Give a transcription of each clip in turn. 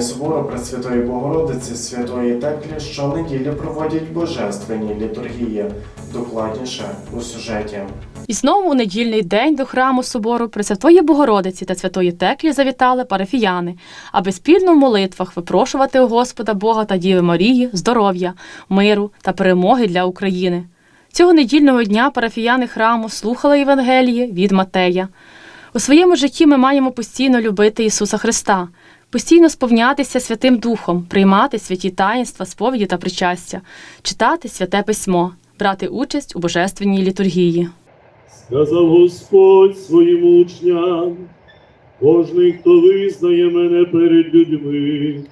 Парафіяни собору Пресвятої Богородиці Святої Теклі щонеділі проводять божественні літургії. Докладніше у сюжеті. І знову у недільний день до храму собору Пресвятої Богородиці та Святої Теклі завітали парафіяни, аби спільно в молитвах випрошувати у Господа Бога та Діви Марії здоров'я, миру та перемоги для України. Цього недільного дня парафіяни храму слухали Євангеліє від Матея. У своєму житті ми маємо постійно любити Ісуса Христа, постійно сповнятися Святим Духом, приймати святі таїнства, сповіді та причастя, читати святе письмо, брати участь у божественній літургії. Сказав Господь своїм учням, кожний, хто визнає мене перед людьми,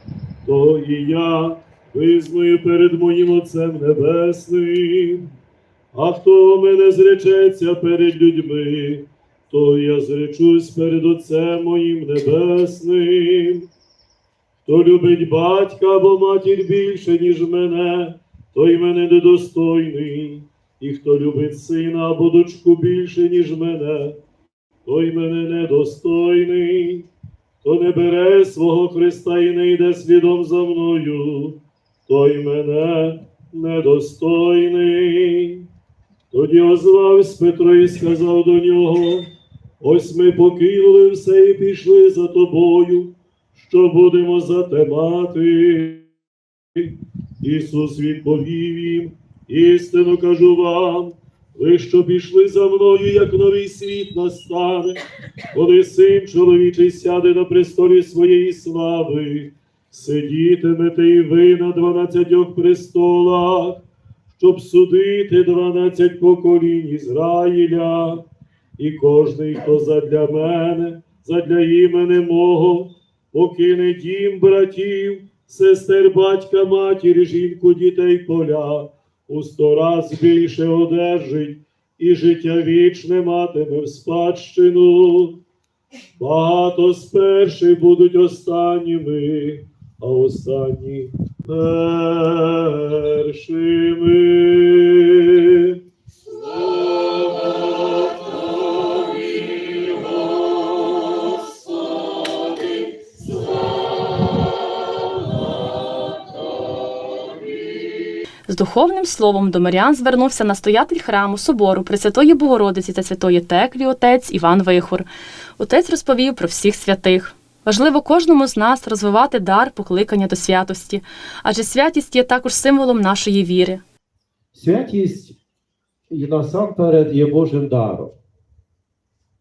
то і я визнаю перед моїм Отцем Небесним. А хто мене зречеться перед людьми, то я зречусь перед Отцем моїм Небесним. Хто любить батька або матір більше, ніж мене, той мене недостойний. І хто любить сина або дочку більше, ніж мене, той мене недостойний, хто не бере свого Христа і не йде слідом за мною, той мене недостойний. Тоді озвався Петро і сказав до нього: Ось ми покинули все і пішли за тобою, що будемо за те мати. Ісус відповів їм. Істину кажу вам, ви що пішли за мною, як новий світ настане, коли син чоловічий сяде на престолі своєї слави, сидітимете і ви на дванадцятьох престолах, щоб судити дванадцять поколінь Ізраїля, і кожний, хто задля мене, задля імени мого, покине дім братів, сестер, батька, матір, жінку, дітей, поля у сто раз більше одержить, і життя вічне матиме в спадщину. Багато з перших будуть останніми, а останні першими. Духовним словом до мирян звернувся настоятель храму собору Пресвятої Богородиці та Святої Теклі отець Іван Вихор. Отець розповів про всіх святих. Важливо кожному з нас розвивати дар покликання до святості, адже святість є також символом нашої віри. Святість і насамперед є Божим даром.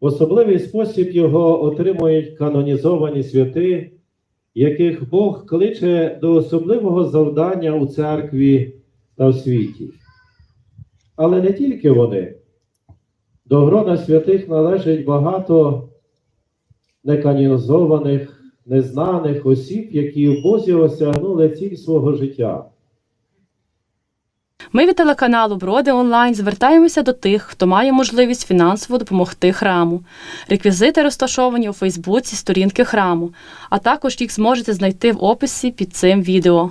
В особливий спосіб його отримують канонізовані святи, яких Бог кличе до особливого завдання у церкві та в світі. Але не тільки вони. До грона святих належить багато неканонізованих, незнаних осіб, які в Бозі осягнули ціль свого життя. Ми від телеканалу Броди онлайн звертаємося до тих, хто має можливість фінансово допомогти храму. Реквізити розташовані у Фейсбуці сторінки храму, а також їх зможете знайти в описі під цим відео.